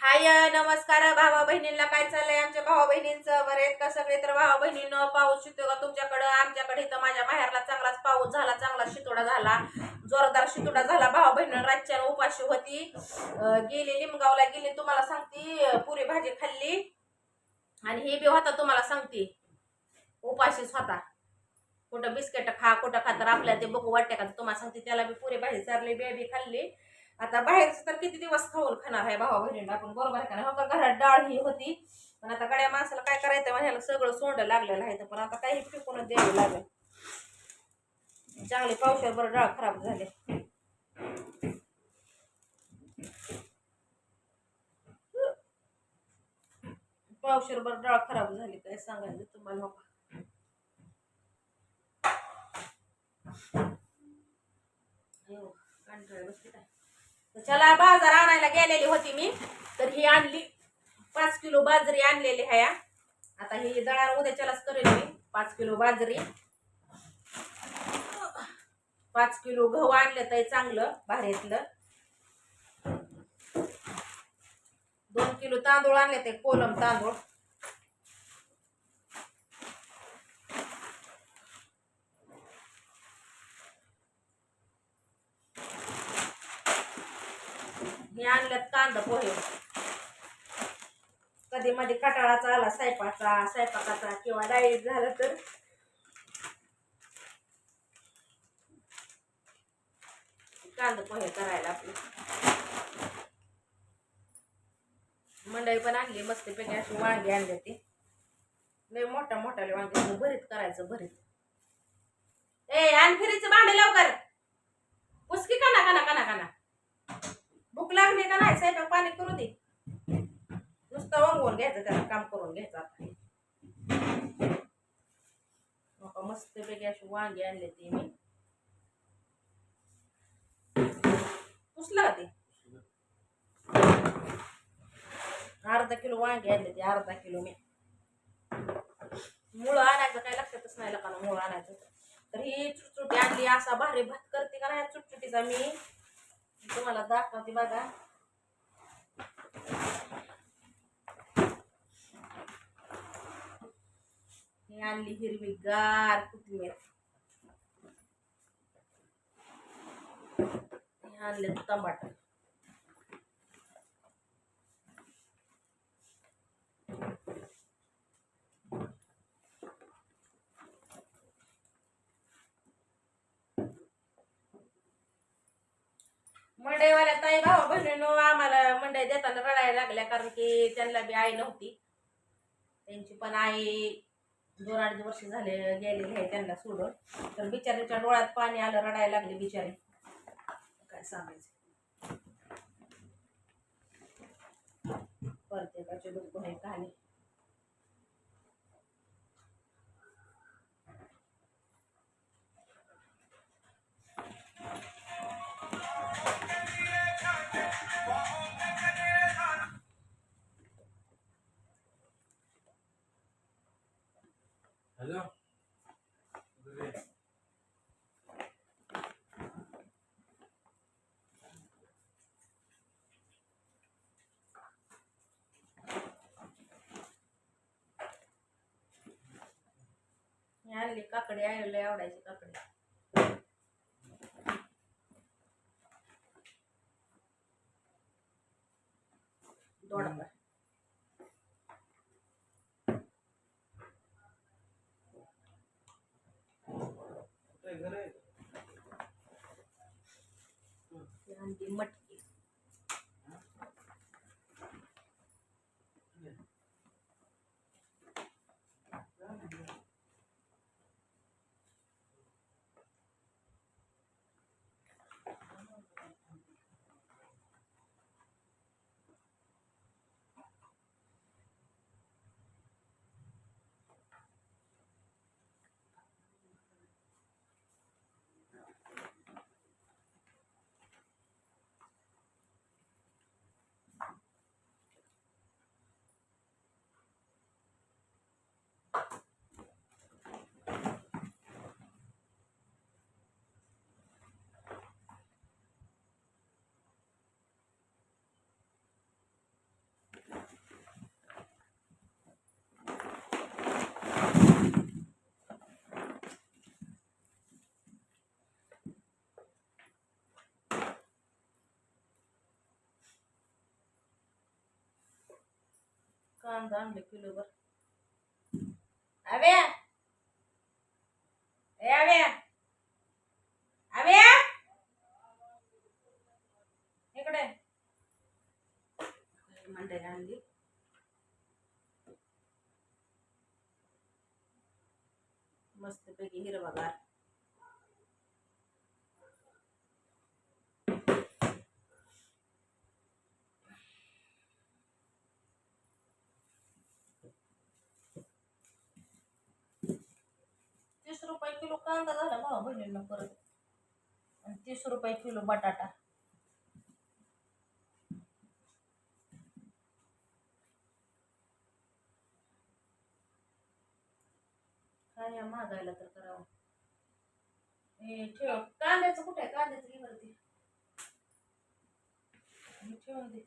हाय नमस्कार भावा बहिणींना काय चाललंय? आमच्या भावा बहिणींचं बरे आहेत का सगळे? तर भावा बहिणीनं पाऊस शितो का तुमच्याकडं? आमच्याकडे इथं माझ्या माहेरला चांगलाच पाऊस झाला चांगला शितोडा झाला. जोरदार शितोडा झाला. भावा बहिणी रातच्या उपाशी होती. गेली लिमगावला गेली. तुम्हाला सांगती पुरी भाजी खाल्ली. आणि हे बी होता तुम्हाला सांगते. उपाशीच होता. कुठं बिस्किट खा कुठं खा तर आपल्या ते बघू वाटते का? तुम्हाला सांगते त्याला बी पुरी भाजी चारली बेबी बी खाल्ली. आता बाहेरचं तर किती दिवस खाऊन खाणार आहे भावा बहिणीला आपण बरोबर आहे का नाही? हो का? घरात डाळ ही होती. पण आता गड्या माणसाला काय करायचं म्हणायला सगळं सोंड लागलेलं आहे. पण आता काही फेकूनच द्यायला लागेल चांगली पावसावर बरं डाळ खराब झाले. पावशेर बरं डाळ खराब झाली. काय सांगायचं तुम्हाला? हो अयो, काय. तर चला बाजार आणायला गेलेली होती मी. तर ही आणली. पाच किलो बाजरी आणलेली आहे. या आता ही दळार उद्याच्यालाच करेल मी. पाच किलो बाजरी. पाच किलो गहू आणलं तर चांगलं भारीतलं. दोन किलो तांदूळ आणले ते कोलम तांदूळ. मी आणल्यात कांदा पोहे. कधी मध्ये कटाळाचा आला स्वयंपाचा स्वयंपाकाचा किंवा डायट झालं तर. कांदा पोहे करायला आपले. मंडई पण आणली मस्त पैकी अशी वांगी आणली ते. लय मोठ्या मोठ्याले वांगे भरीत करायचं भरीत. ए आण फिरीचं भांडे लवकर. पुसकी काना काना काना काना भूक लागली का नाही? स्वयंपाक पाणी करू दे. नुसतं वंगवून घ्यायचं त्याला काम करून घ्यायचं आता. मस्त पैकी अशी वांगी आणले ती मी. पुसलं का ते? अर्धा किलो वांगी आणले ते अर्धा किलो मी. मुळं आणायचं काय लक्षातच नाही लोकांना मुळं आणायचं तर ही चुटचुटी आणली असा भारी भात करते का नाही चुटचुटीचा मी? तुम्हाला दाखवते बघा. हे आणली हिरवी गार कोथिंबीर. हे आणले टमाटर मंडईवाल्या ताई भाऊ बहिणीनो आम्हाला मंडई देताना रडायला लागल्या कारण की त्यांना बी आई नव्हती. त्यांची पण आई दोन अडीच वर्ष झाले गेलेली आहे त्यांना सोडून. तर बिचारीच्या डोळ्यात पाणी आलं रडायला लागले बिचारी. काय सांगायचं? परत एकाचे लोक आहे कहाणी કકડ્યા એટલે આવડાય છે કકડ્યા દોડવા ઘરે મટકી कांदा आणले किलोभर आव्या ए आव्या आव्या इकडे मंडई आणली मस्तपैकी हिरवागार तीस रुपये किलो कांदा झाला भावा बहिणींना परत. आणि तीस रुपये किलो बटाटा. काय या महागायला तर करावं. हे ठेव. कांद्याचं कुठे आहे? कांद्याचं घे वरती ठेवून दे.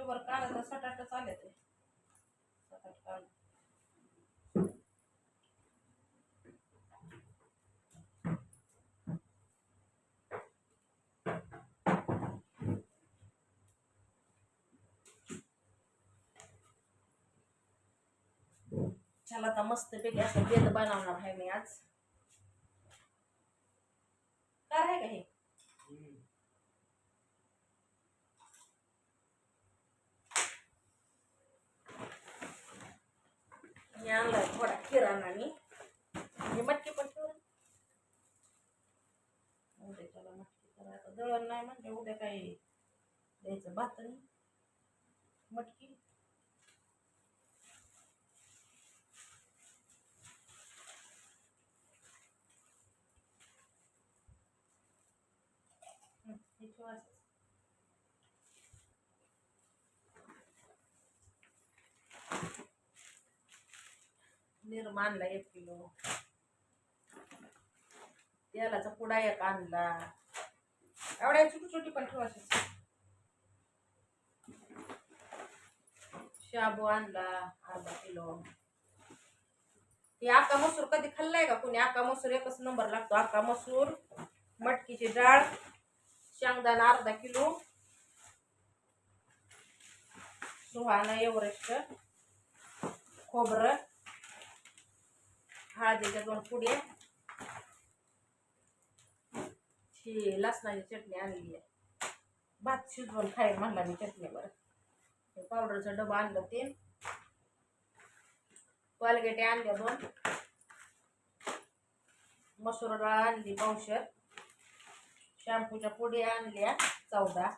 किलोभर कांदा साठ आठ चालले ते. सात आठ कांदा चला आता मस्त पैकी असं बेद बनवणार आहे मी आज काय आहे का हे मी आणलाय थोडा किराणा मी. हे मटकी पण ठेवून. उद्या चला मटकी करायचं दळण नाही म्हणजे उद्या काही द्यायचं भात मटकी हं, हे ठेवायचं निर्मा आणला एक किलो. तेलाचा पुडा एक आणला. एवढ्या छोटी छोटी पण ठेवायची शाबू आणला अर्धा किलो. हे आका मसूर कधी खाल्लाय का कोणी? आका मसूर एकच नंबर लागतो. आका मसूर मटकीची डाळ शेंगदाणा अर्धा किलो. सुहाणा एव्हरेस्ट खोबरं. हळदीच्या दोन पुड्या ही लसणाची चटणी आणली आहे. भात शिजवून खायला म्हणला मी चटणी बरं पावडरचा डबा आणलं तीन कोलगेटे आणल्या दोन. मसूर डाळ आणली पावशर. शॅम्पूच्या पुढे आणल्या चौदा.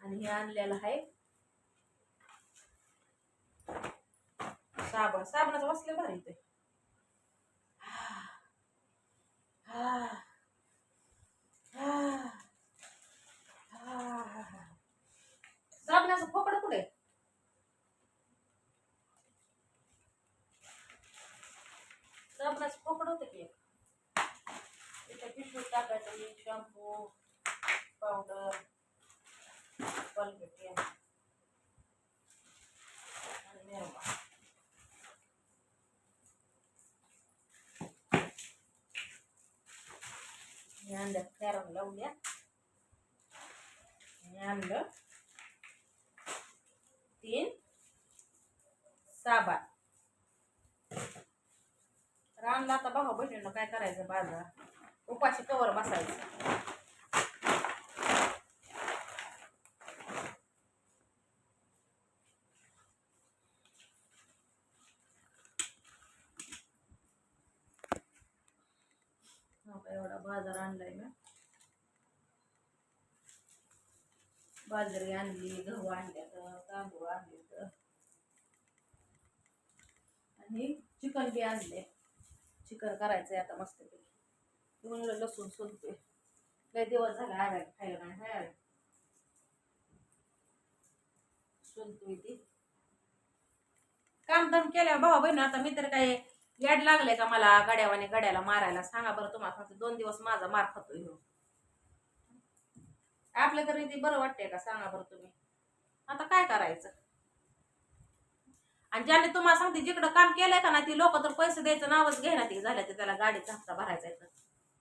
आणि हे आणलेलं आहे साबण साबणाचं वाचलं भारी ते. साबणाचं फोकड कुठे? साबणाचं फोकड होतं की त्याच्या पिशवी टाकायचं मीठ शॅम्पू पावडर कॉलगेट आणि निरमा हे आणलं कॅरम लावल्या हे आणलं तीन साबण. तर आणलं आता भाऊ बहिणीनं काय करायचं बाजार? उपाशी कवर बसायचं. हो एवढा बाजार आणलाय ना बाजरी आणली गहू आणल्या तर तांदूळ आणले तर आणि चिकन बी आणले चिकन करायचंय आता मस्त म्हणलं लसूण सोलते लय दिवस झाला आव्या खायला नाही खायला सोलतोय ती. काम धाम केल्या भाऊ बहिण आता मी तर काय याड लागले का मला गड्यावाने गड्याला मारायला? सांगा बरं तुम्हाला दोन दिवस माझा मार खातोय हो. आपल्या तरी ते बरं वाटतंय का सांगा बरं तुम्ही. आता काय करायचं? आणि ज्याने तुम्हाला सांगते जिकडं काम केलंय का ना ती लोक तर पैसे द्यायचं नावच घेणार ते झालं ते त्याला गाडीचा हप्ता भरायचा आहे तर.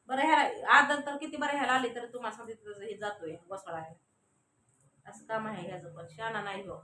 बरं ह्याला आदल तर किती बरं ह्याला आली तर तुम्हाला सांगते हे जातोय आहे असं काम आहे ह्याचं पण शाना नाही हो.